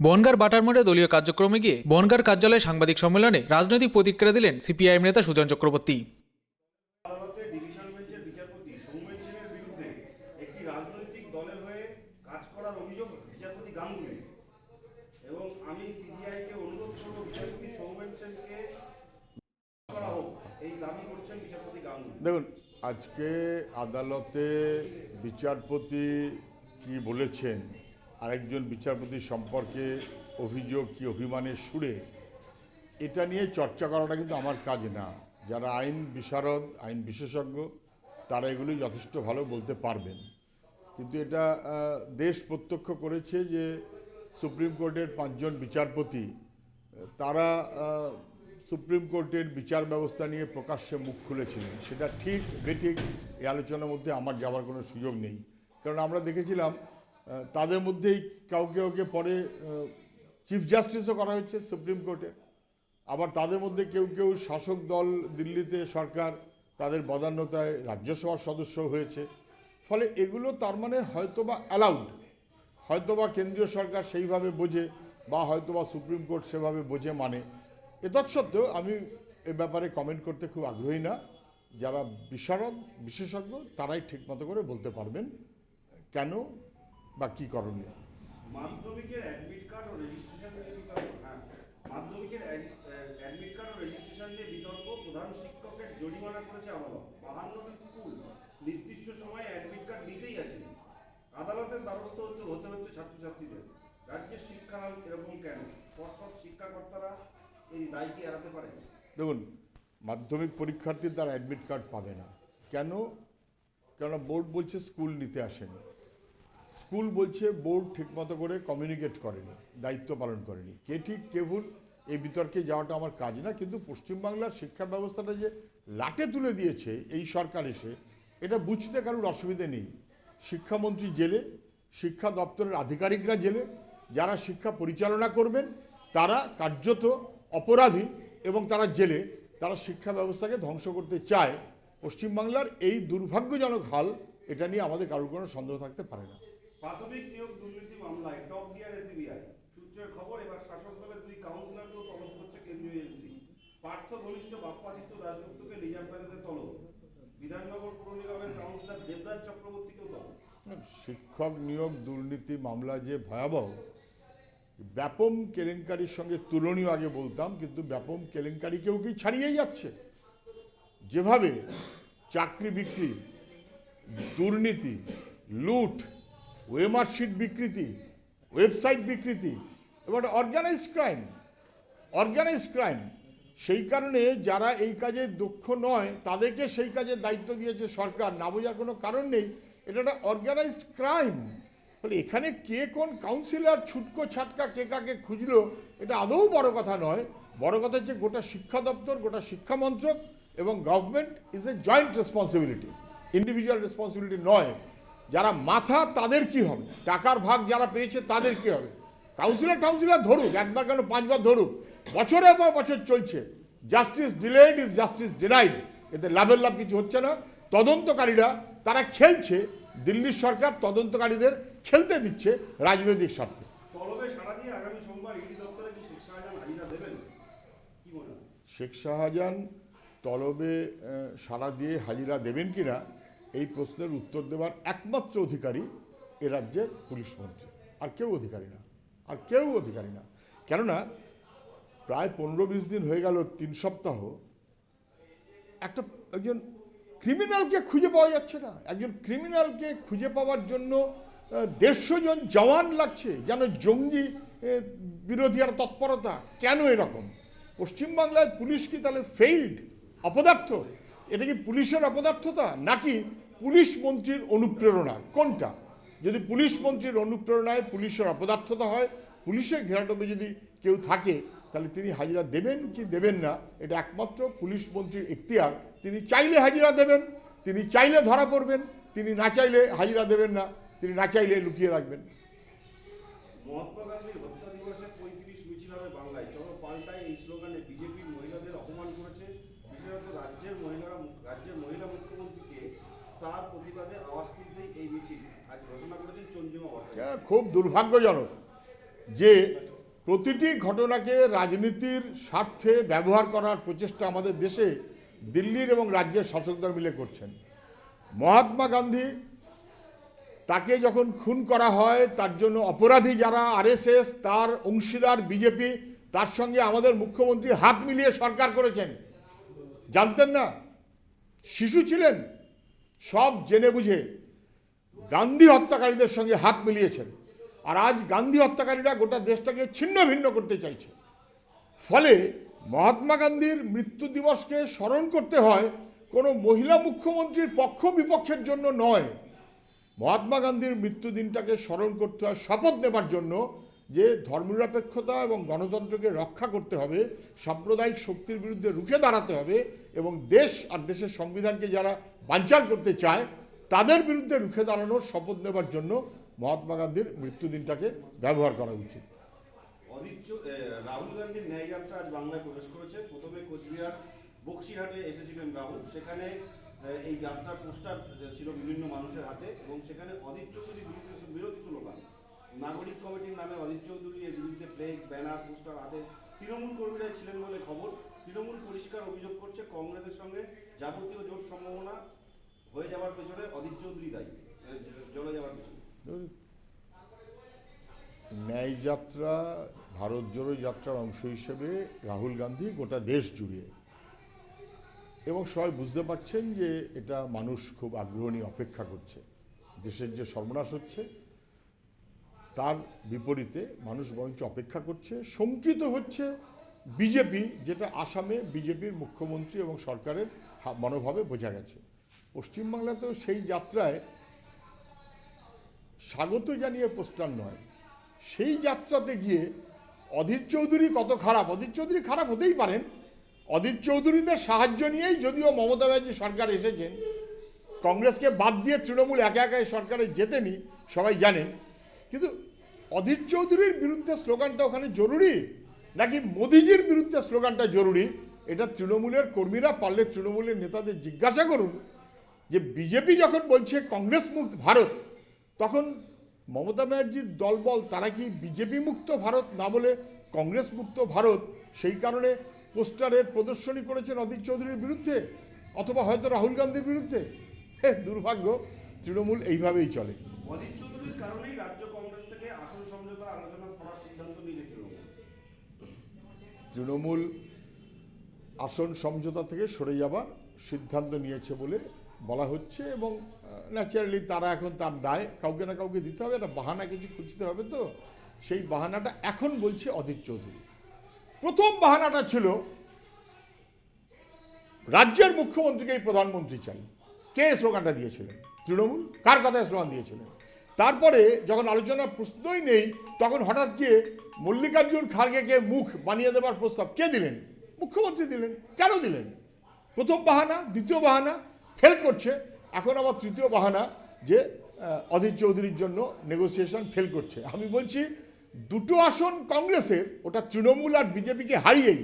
বনগার বাটারমোড়ে দলীয় কার্যক্রমে গিয়ে বনগার কার্যালয়ে সাংবাদিক সম্মেলনে রাজনৈতিক প্রতিক্রিয়া দিলেন সিপিআইএম নেতা সুজন চক্রবর্তী। আদালতে ডিভিশন বেঞ্চের বিচারপতি সৌমেন সেনের বিরুদ্ধে একটি রাজনৈতিক দলের হয়ে কাজ করার অভিযোগ বিচারপতি গাঙ্গুলি। এবং আমি সিজিআইকে অনুরোধ করব বিচারপতি সৌমেন সেনকে করা হোক এই দাবি করছেন বিচারপতি গাঙ্গুলি। দেখুন আজকে আদালতে বিচারপতি কি বলেছেন আরেকজন বিচারপতি সম্পর্কে অভিযোগ কি অভিমানের সুরে, এটা নিয়ে চর্চা করাটা কিন্তু আমার কাজ না। যারা আইন বিশারদ, আইন বিশেষজ্ঞ, তারা এগুলি যথেষ্ট ভালো বলতে পারবেন। কিন্তু এটা দেশ প্রত্যক্ষ করেছে যে সুপ্রিম কোর্টের পাঁচজন বিচারপতি, তারা সুপ্রিম কোর্টের বিচার ব্যবস্থা নিয়ে প্রকাশ্যে মুখ খুলেছিলেন। সেটা ঠিক, বেঠিক, এই আলোচনার মধ্যে আমার যাওয়ার কোনো সুযোগ নেই। কারণ আমরা দেখেছিলাম তাদের মধ্যেই কাউকে কাউকে পরে চিফ জাস্টিসও করা হয়েছে সুপ্রিম কোর্টে আবার তাদের মধ্যে কেউ কেউ শাসক দল, দিল্লিতে সরকার, তাদের বদান্যতায় রাজ্যসভার সদস্য হয়েছে। ফলে এগুলো তার মানে হয়তোবা অ্যালাউড হয়তোবা কেন্দ্রীয় সরকার সেইভাবে বোঝে বা হয়তোবা সুপ্রিম কোর্ট সেভাবে বোঝে মানে। এতৎসত্ত্বেও আমি এ ব্যাপারে কমেন্ট করতে খুব আগ্রহী না। যারা বিশারদ বিশেষজ্ঞ, তারাই ঠিকমতো করে বলতে পারবেন। কেন? বা কী করণীয়? মাধ্যমিকের অ্যাডমিট কার্ড ও রেজিস্ট্রেশন নিয়ে বিতর্ক হ্যাঁ। মাধ্যমিকের অ্যাডমিট কার্ড ও রেজিস্ট্রেশন নিয়ে বিতর্ক প্রধান শিক্ষকের জরিমানা করেছে আদালত। বাহান্নটি স্কুল নির্দিষ্ট সময়ে অ্যাডমিট কার্ড নিতেই আসেনি। আদালতের দ্বারস্থ হতে হতে হচ্ছে ছাত্রছাত্রীদের। রাজ্যের শিক্ষাহাল এরকম কেন? পর্ষদ শিক্ষাকর্তারা এই দায় কি এড়াতে পারে? দেখুন মাধ্যমিক পরীক্ষার্থী তার অ্যাডমিট কার্ড পাবে না। কেন? কেননা বোর্ড বলছে স্কুল নিতে আসেনি। স্কুল বলছে বোর্ড ঠিকমতো করে কমিউনিকেট করেনি, দায়িত্ব পালন করেনি। কে ঠিক, কে ভুল, এই বিতর্কে যাওয়াটা আমার কাজ না, কিন্তু পশ্চিমবাংলার শিক্ষা ব্যবস্থাটা যে লাটে তুলে দিয়েছে এই সরকার এসে, এটা বুঝতে কারোর অসুবিধে নেই। শিক্ষামন্ত্রী জেলে, শিক্ষা দপ্তরের আধিকারিকরা জেলে, যারা শিক্ষা পরিচালনা করবেন, তারা কার্যত অপরাধী এবং তারা জেলে, তারা শিক্ষা ব্যবস্থাকে ধ্বংস করতে চায়। পশ্চিমবাংলার এই দুর্ভাগ্যজনক হাল, এটা নিয়ে আমাদের কারোর কোনো সন্দেহ থাকতে পারে না। প্রাথমিক নিয়োগ দুর্নীতি মামলায় টপ গিয়ার এসিবিআই। সূত্রের খবর, এবার শাসক দলের দুই কাউন্সিলরকেও তলব করছে কেন্দ্রীয় এজেন্সি। পার্থ ঘনিষ্ঠ বাপ্পাদিত্য দাশগুপ্তকে নিজাম প্যালেসে তলব। বিধাননগর পুর নিগমের কাউন্সিলর দেবরাজ চক্রবর্তীকেও তলব। শিক্ষক নিয়োগ দুর্নীতি মামলা যে ভয়াবহ, ব্যাপম কেলেঙ্কারির সঙ্গে তুলনীয় আগে বলতাম, কিন্তু ব্যাপম কেলেঙ্কারিকেও কি ছাড়িয়েই যাচ্ছে? যেভাবে চাকরি বিক্রি, দুর্নীতি, লুট ওয়েমার্কশিট বিকৃতি ওয়েবসাইট বিকৃতি, এবার অর্গানাইজ ক্রাইম অর্গানাইজ ক্রাইম সেই কারণে যারা এই কাজে দক্ষ নয়, তাদেরকে সেই কাজের দায়িত্ব দিয়েছে সরকার। না বোঝার কোনো কারণ নেই, এটা একটা অর্গানাইজড ক্রাইম ফলে এখানে কে কোন কাউন্সিলর ছুটকো ছাটকা কে কাকে খুঁজলো, এটা আদৌ বড় কথা নয়। বড় কথা হচ্ছে গোটা শিক্ষা দপ্তর, গোটা শিক্ষা মন্ত্রক এবং government is a joint responsibility individual responsibility নয়। যারা মাথা তাদের কি হবে? টাকার ভাগ যারা পেয়েছে তাদের কি হবে? কাউন্সিলর কাউন্সিলর ধরুক একবার কেন পাঁচবার ধরুক বছরের পর বছর চলছে। Justice delayed is justice denied এতে লাভের লাভ কিছু হচ্ছে না। তদন্তকারীরা তারা খেলছে। দিল্লির সরকার তদন্তকারীদের খেলতে দিচ্ছে রাজনৈতিক স্বার্থে। শেখ শাহজাহান তলবে সাড়া দিয়ে হাজিরা দেবেন কিনা? এই প্রশ্নের উত্তর দেওয়ার একমাত্র অধিকারী এ রাজ্যের পুলিশ মন্ত্রী। আর কেউ অধিকারী না। আর কেউ অধিকারী না। কেননা, প্রায় পনেরো বিশ দিন হয়ে গেল, তিন সপ্তাহ। একটা একজন ক্রিমিনালকে খুঁজে পাওয়া যাচ্ছে না। একজন ক্রিমিনালকে খুঁজে পাওয়ার জন্য দেড়শো জন জওয়ান লাগছে যেন জঙ্গি বিরোধী আর তৎপরতা কেন এরকম? পশ্চিমবাংলায় পুলিশ কি তাহলে ফেইল্ড অপদার্থ? এটা কি পুলিশের অপদার্থতা? নাকি পুলিশ মন্ত্রীর অনুপ্রেরণা, কোনটা? যদি পুলিশ মন্ত্রীর অনুপ্রেরণায় পুলিশের অপদার্থতা হয়, পুলিশের ঘেরাটোপে যদি কেউ থাকে, তাহলে তিনি হাজিরা দেবেন কি দেবেন না, এটা একমাত্র পুলিশ মন্ত্রীর এখতিয়ার। তিনি চাইলে হাজিরা দেবেন, তিনি চাইলে ধরা পড়বেন, তিনি না চাইলে হাজিরা দেবেন না, তিনি না চাইলে লুকিয়ে রাখবেন মহাত্মা গান্ধীর হত্যা দিবসে পঁয়ত্রিশ মিছিল হবে বাংলায় চলো পাল্টায় এই স্লোগানে বিজেপির মহিলাদের অপমান করেছে বিশেষত রাজ্যের মহিলারা রাজ্যের মহিলা মুখ্যমন্ত্রীকে তার প্রতিবাদে আওয়াজ তুলতেই এই মিছিল আজ ঘোষণা করেছেন চন্দ্রিমা ভট্টাচার্য এটা খুব দুর্ভাগ্যজনক যে প্রতিটি ঘটনাকে রাজনীতির স্বার্থে ব্যবহার করার প্রচেষ্টা আমাদের দেশে দিল্লির এবং রাজ্যের শাসকদল মিলে করছেন। মহাত্মা গান্ধী তাকে যখন খুন করা হয়, তার জন্য অপরাধী যারা আরএসএস, তার অংশীদার বিজেপি, তার সঙ্গে আমাদের মুখ্যমন্ত্রী হাত মিলিয়ে সরকার করেছেন। জানতেন না? শিশু ছিলেন? সব জেনে বুঝে গান্ধী হত্যাকারীদের সঙ্গে হাত মিলিয়েছেন। আর আজ গান্ধী হত্যাকারীরা গোটা দেশটাকে ছিন্ন ভিন্ন করতে চাইছে। ফলে মহাত্মা গান্ধীর মৃত্যু দিবসকে স্মরণ করতে হয় কোনো মহিলা মুখ্যমন্ত্রীর পক্ষ বিপক্ষের জন্য নয়। মহাত্মা গান্ধীর মৃত্যু দিনটাকে স্মরণ করতে হয় শপথ নেবার জন্য যে ধর্মনিরপেক্ষতা এবং গণতন্ত্রকে রক্ষা করতে হবে, সাম্প্রদায়িক শক্তির বিরুদ্ধে রুখে দাঁড়াতে হবে এবং দেশ আর দেশের সংবিধানকে যারা বানচাল করতে চায় তাদের বিরুদ্ধে রুখে দাঁড়ানোর শপথ নেবার জন্য মহাত্মা গান্ধীর মৃত্যু দিনটাকে ব্যবহার করা উচিত। রাহুল গান্ধীর বাংলায় প্রবেশ করেছে। প্রথমে কোচবিহার বক্সিহাটে এসেছিলেন রাহুল। সেখানে এই যাত্রার পোস্টার ছিল বিভিন্ন মানুষের হাতে এবং সেখানে চৌধুরী নাগরিক কমিটির নামে বিরুদ্ধে ব্যানার, পোস্টার হাতে তৃণমূল কর্মীরা ছিলেন বলে খবর। তৃণমূল পরিষ্কার অভিযোগ করছে কংগ্রেসের সঙ্গে যাবতীয় জোট সম্ভাবনা। হয়ে যাওয়ার পেছনে অদিত চৌধুরী দায়ী এ, জ- জ্বলে যাওয়ার পেছনে। ন্যায় যাত্রা ভারত জোড়ো যাত্রার অংশ হিসেবে রাহুল গান্ধী গোটা দেশ জুড়ে। এবং সবাই বুঝতে পারছেন যে এটা মানুষ খুব আগ্রহ নিয়ে অপেক্ষা করছে। দেশের যে সর্বনাশ হচ্ছে তার বিপরীতে মানুষ বরঞ্চ অপেক্ষা করছে। শঙ্কিত হচ্ছে বিজেপি যেটা আসামে বিজেপির মুখ্যমন্ত্রী এবং সরকারের মনোভাবে বোঝা গেছে। পশ্চিমবাংলাতেও সেই যাত্রায় স্বাগত জানিয়ে পোস্টার নয়। সেই যাত্রাতে গিয়ে অধীর চৌধুরী কত খারাপ? অধীর চৌধুরী খারাপ হতেই পারেন। অধীর চৌধুরীদের সাহায্য নিয়েই যদিও মমতা ব্যানার্জি সরকার এসেছেন, কংগ্রেসকে বাদ দিয়ে তৃণমূল একা একা এই সরকারে জেতেনি, সবাই জানেন। কিন্তু অধীর চৌধুরীর বিরুদ্ধে স্লোগানটা ওখানে জরুরি, নাকি মোদিজির বিরুদ্ধে স্লোগানটা জরুরি? এটা তৃণমূলের কর্মীরা পারলে তৃণমূলের নেতাদের জিজ্ঞাসা করুন। যে বিজেপি যখন বলছে কংগ্রেস মুক্ত ভারত তখন মমতা ব্যানার্জির দলবল তারা কি বিজেপি মুক্ত ভারত না বলে কংগ্রেস মুক্ত ভারত সেই কারণে পোস্টারের প্রদর্শনী করেছেন অধীর চৌধুরীর বিরুদ্ধে অথবা হয়তো রাহুল গান্ধীর বিরুদ্ধে? দুর্ভাগ্য তৃণমূল এইভাবেই চলে। তৃণমূল। আসন সমঝোতা থেকে সরে যাবার সিদ্ধান্ত নিয়েছে বলে বলা হচ্ছে এবং ন্যাচারালি তারা এখন তার দায়, কাউকে না কাউকে দিতে হবে, একটা বাহানা কিছু খুঁজতে হবে তো। সেই বাহানাটা এখন বলছে অধীর চৌধুরী। প্রথম বাহানাটা ছিল, রাজ্যের মুখ্যমন্ত্রীকেই প্রধানমন্ত্রী চাই। কে স্লোগানটা দিয়েছিলেন? তৃণমূল? কার কথায় স্লোগান দিয়েছিলেন? তারপরে যখন আলোচনার প্রশ্নই নেই, তখন হঠাৎ গিয়ে মল্লিকার্জুন খার্গেকে মুখ বানিয়ে দেবার প্রস্তাব কে দিলেন? মুখ্যমন্ত্রী দিলেন। কেন দিলেন? প্রথম বাহানা, দ্বিতীয় বাহানা ফেল করছে। এখন আবার তৃতীয় বাহানা যে অধীর চৌধুরীর জন্য নেগোসিয়েশন ফেল করছে। আমি বলছি, দুটো আসন কংগ্রেসের, ওটা তৃণমূল আর বিজেপিকে হারিয়েই,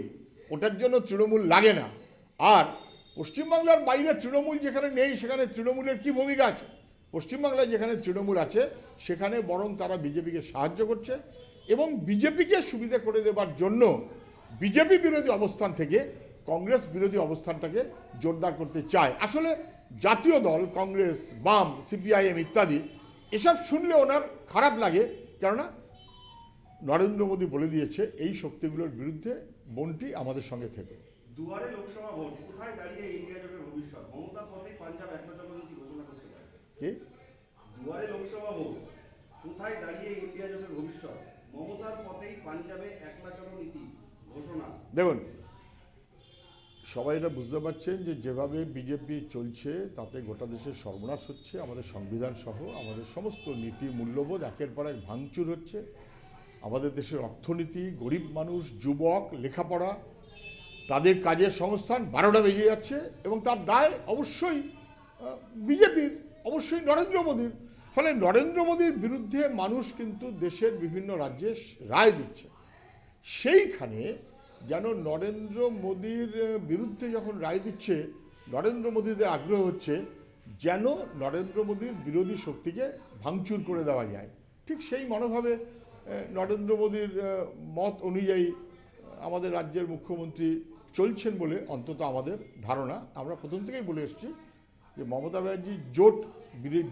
ওটার জন্য তৃণমূল লাগে না। আর পশ্চিমবাংলার বাইরে তৃণমূল যেখানে নেই, সেখানে তৃণমূলের কি ভূমিকা আছে? পশ্চিমবাংলায় যেখানে তৃণমূল আছে, সেখানে বরং তারা বিজেপিকে সাহায্য করছে এবং বিজেপিকে সুবিধা করে দেবার জন্য বিজেপি বিরোধী অবস্থান থেকে কংগ্রেস বিরোধী অবস্থানটাকে জোরদার করতে চায়। আসলে জাতীয় দল কংগ্রেস বাম সিপিআইএম ইত্যাদি এসব শুনলে ওনার খারাপ লাগে। কেননা নরেন্দ্র মোদী বলে দিয়েছে এই শক্তিগুলোর বিরুদ্ধে বনটি আমাদের সঙ্গে থেকে। দুয়ারে লোকসভা ভোট কোথায় দাঁড়িয়ে ইন্ডিয়া জোটের ভবিষ্যৎ? মমতার পথেই পাঞ্জাব একলা নীতি ঘোষণা করতে পারে? কি? দুয়ারে লোকসভা ভোট কোথায় দাঁড়িয়ে ইন্ডিয়া জোটের ভবিষ্যৎ? মমতার পথেই পাঞ্জাবে একলা চলো ঘোষণা। দেখুন সবাই এটা বুঝতে পারছেন যে যেভাবে বিজেপি চলছে, তাতে গোটা দেশের সর্বনাশ হচ্ছে, আমাদের সংবিধান সহ আমাদের সমস্ত নীতি মূল্যবোধ একের পর এক ভাঙচুর হচ্ছে। আমাদের দেশের অর্থনীতি, গরিব মানুষ, যুবক, লেখাপড়া, তাদের কাজের সংস্থান বারোটা বেজে যাচ্ছে এবং তার দায় অবশ্যই বিজেপির, অবশ্যই নরেন্দ্র মোদীর। ফলে নরেন্দ্র মোদীর বিরুদ্ধে মানুষ কিন্তু দেশের বিভিন্ন রাজ্যে রায় দিচ্ছে। সেইখানে যেন নরেন্দ্র মোদীর বিরুদ্ধে যখন রায় দিচ্ছে, নরেন্দ্র মোদীদের আগ্রহ হচ্ছে যেন নরেন্দ্র মোদীর বিরোধী শক্তিকে ভাঙচুর করে দেওয়া যায়। ঠিক সেই মনোভাবে নরেন্দ্র মোদীর মত অনুযায়ী, আমাদের রাজ্যের মুখ্যমন্ত্রী চলছেন বলে অন্তত আমাদের ধারণা। আমরা প্রথম থেকেই বলে এসেছি যে মমতা ব্যানার্জি জোট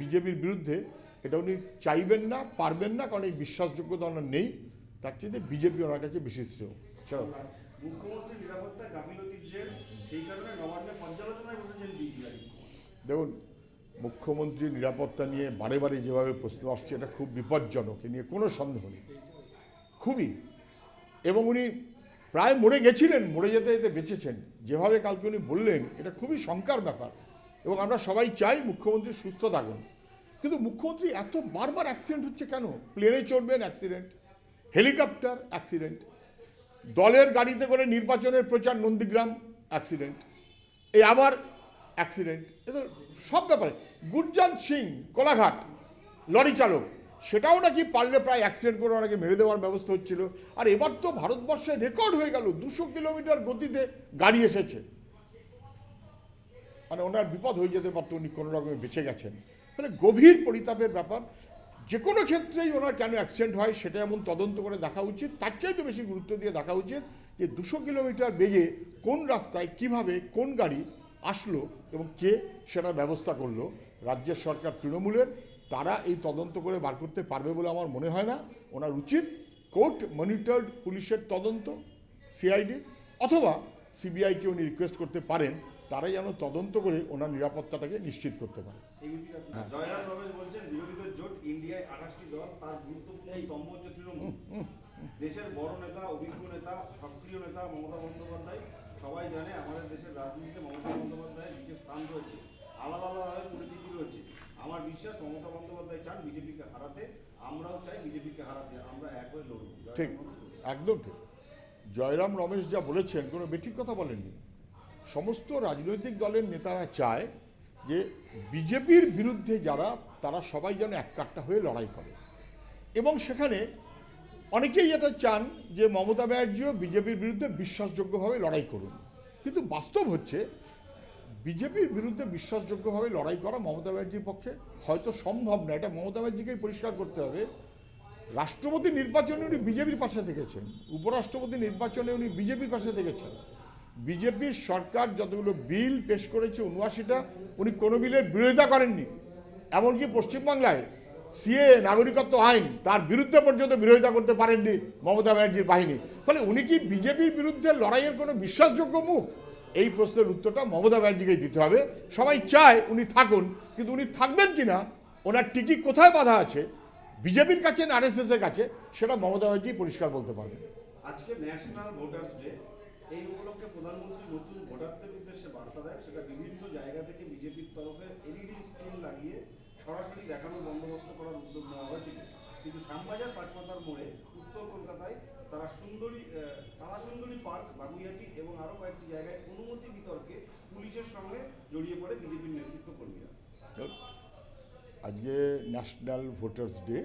বিজেপির বিরুদ্ধে এটা উনি চাইবেন না, পারবেন না, কারণ এই বিশ্বাসযোগ্যতা ওনার নেই। তার চেয়ে বিজেপি ওনার কাছে বেশি ছাড়া মুখ্যমন্ত্রী নিরাপত্তায় গাফিলতির জের সেই কারণে নবান্নে পর্যালোচনায় বসেছেন দেখুন মুখ্যমন্ত্রী নিরাপত্তা নিয়ে বারে বারে যেভাবে প্রশ্ন আসছে এটা খুব বিপজ্জনক এ নিয়ে কোনো সন্দেহ নেই। খুবই। এবং উনি প্রায় মরে গেছিলেন মরে যেতে যেতে বেঁচেছেন। যেভাবে কালকে উনি বললেন এটা খুবই শঙ্কার ব্যাপার। এবং আমরা সবাই চাই মুখ্যমন্ত্রী সুস্থ থাকুন। কিন্তু মুখ্যমন্ত্রী এত বারবার অ্যাক্সিডেন্ট হচ্ছে কেন? প্লেনে চড়বেন অ্যাক্সিডেন্ট হেলিকপ্টার অ্যাক্সিডেন্ট দলের গাড়িতে করে নির্বাচনের প্রচার নন্দীগ্রাম অ্যাক্সিডেন্ট এই আবার অ্যাক্সিডেন্ট এ তো সব ব্যাপারে। গুরজান্ত সিং, কোলাঘাট, লরি চালক, সেটাও নাকি পারলে প্রায় অ্যাক্সিডেন্ট করে ওনাকে মেরে দেওয়ার ব্যবস্থা হচ্ছিল। আর এবার তো ভারতবর্ষে রেকর্ড হয়ে গেল, দুশো কিলোমিটার গতিতে গাড়ি এসেছে। মানে ওনার বিপদ হয়ে যেতে পারতো, উনি কোনো রকমে বেঁচে গেছেন। মানে গভীর পরিতাপের ব্যাপার। যে কোনো ক্ষেত্রেই ওনার কেন অ্যাক্সিডেন্ট হয় সেটা এমন তদন্ত করে দেখা উচিত। তার চাইতে বেশি গুরুত্ব দিয়ে দেখা উচিত যে দুশো কিলোমিটার বেগে কোন রাস্তায় কীভাবে কোন গাড়ি আসলো এবং কে সেটার ব্যবস্থা করল। রাজ্যের সরকার তৃণমূলের তারা এই তদন্ত করে বার করতে পারবে বলে আমার মনে হয় না। ওনার উচিত কোর্ট মনিটর্ড পুলিশের তদন্ত সিআইডির অথবা সিবিআইকে উনি রিকোয়েস্ট করতে পারেন তারাই যেন তদন্ত করে ওনার নিরাপত্তাটাকে নিশ্চিত করতে পারে। ইন্ডিয়ায় আঠাশটি দল তার গুরুত্বপূর্ণ স্তম্ভ হচ্ছে তৃণমূল। দেশের বড় নেতা অভিজ্ঞ নেতা সক্রিয় নেতা মমতা বন্দ্যোপাধ্যায় সবাই জানে আমাদের দেশের রাজনীতিতে মমতা বন্দ্যোপাধ্যায়ের বিশেষ স্থান রয়েছে। আলাদা আলাদাভাবে পরিচিতি রয়েছে। আমার বিশ্বাস মমতা বন্দ্যোপাধ্যায় চান বিজেপিকে হারাতে আমরাও চাই বিজেপিকে হারাতে আমরা এক হয়ে লড়ব। ঠিক একদম ঠিক। জয়রাম রমেশ যা বলেছেন কোনো বেঠিক কথা বলেননি। সমস্ত রাজনৈতিক দলের নেতারা চায় যে বিজেপির বিরুদ্ধে যারা তারা সবাই যেন এক এককাট্টা হয়ে লড়াই করে। এবং সেখানে অনেকেই এটা চান যে মমতা ব্যানার্জিও বিজেপির বিরুদ্ধে বিশ্বাসযোগ্যভাবে লড়াই করুন। কিন্তু বাস্তব হচ্ছে, বিজেপির বিরুদ্ধে বিশ্বাসযোগ্যভাবে লড়াই করা মমতা ব্যানার্জির পক্ষে হয়তো সম্ভব না। এটা মমতা ব্যানার্জিকেই পরিষ্কার করতে হবে। রাষ্ট্রপতি নির্বাচনে উনি বিজেপির পাশে থেকেছেন। উপরাষ্ট্রপতি নির্বাচনে উনি বিজেপির পাশে থেকেছেন। বিজেপির সরকার যতগুলো বিল পেশ করেছে উনআশিটা, উনি কোনো বিলের বিরোধিতা করেননি। এমনকি পশ্চিমবাংলায় সিএ, নাগরিকত্ব আইন, তার বিরুদ্ধে পর্যন্ত বিরোধিতা করতে পারেননি মমতা ব্যানার্জির বাহিনী। ফলে উনি কি বিজেপির বিরুদ্ধে লড়াইয়ের কোনো বিশ্বাসযোগ্য মুখ? এই প্রশ্নের উত্তরটা মমতা ব্যানার্জিকেই দিতে হবে। সবাই চায় উনি থাকুন, কিন্তু উনি থাকবেন কি না ওনার টিকি কোথায় বাধা আছে, বিজেপির কাছে না এর কাছে, সেটা মমতা ব্যানার্জি পরিষ্কার বলতে পারবেন। আজকে ন্যাশনাল ভোটার্স ডে এই উপলক্ষে প্রধানমন্ত্রী নতুন ভোটারদের উদ্দেশ্যে বার্তা দেয়। সেটা বিভিন্ন জায়গা থেকে বিজেপির তরফে এলইডি স্ক্রিন লাগিয়ে সরাসরি দেখানোর বন্দোবস্ত করার উদ্যোগ নেওয়া হয়েছিল। কিন্তু শ্যামবাজার পাঁচমাথার মোড়ে উত্তর কলকাতায় তারা সুন্দরী তারা সুন্দরী পার্ক, বাগুইহাটি এবং আরও কয়েকটি জায়গায় অনুমতি বিতর্কে পুলিশের সঙ্গে জড়িয়ে পড়ে বিজেপির নেতৃত্ব কর্মীরা আজকে ন্যাশনাল ভোটার্স ডে।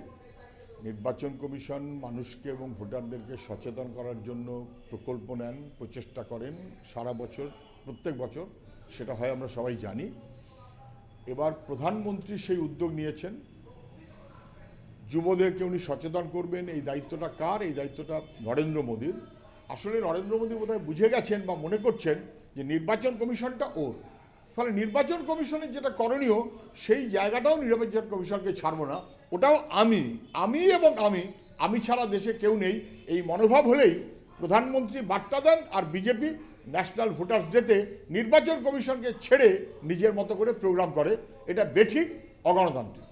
নির্বাচন কমিশন মানুষকে এবং ভোটারদেরকে সচেতন করার জন্য প্রকল্প নেন, প্রচেষ্টা করেন সারা বছর, প্রত্যেক বছর, সেটা হয় আমরা সবাই জানি। এবার প্রধানমন্ত্রী সেই উদ্যোগ নিয়েছেন। যুবদেরকে উনি সচেতন করবেন, এই দায়িত্বটা কার? এই দায়িত্বটা নরেন্দ্র মোদীর। আসলে নরেন্দ্র মোদী বোধহয় বুঝে গেছেন বা মনে করছেন যে নির্বাচন কমিশনটা ওর। ফলে নির্বাচন কমিশনের যেটা করণীয়, সেই জায়গাটাও নির্বাচন কমিশনকে ছাড়ব না। ওটাও আমি আমি এবং আমি আমি ছাড়া দেশে কেউ নেই। এই মনোভাব হলেই প্রধানমন্ত্রী বার্তা দেন আর বিজেপি ন্যাশনাল ভোটার্স ডেতে নির্বাচন কমিশনকে ছেড়ে নিজের মতো করে প্রোগ্রাম করে। এটা বেঠিক, অগণতান্ত্রিক।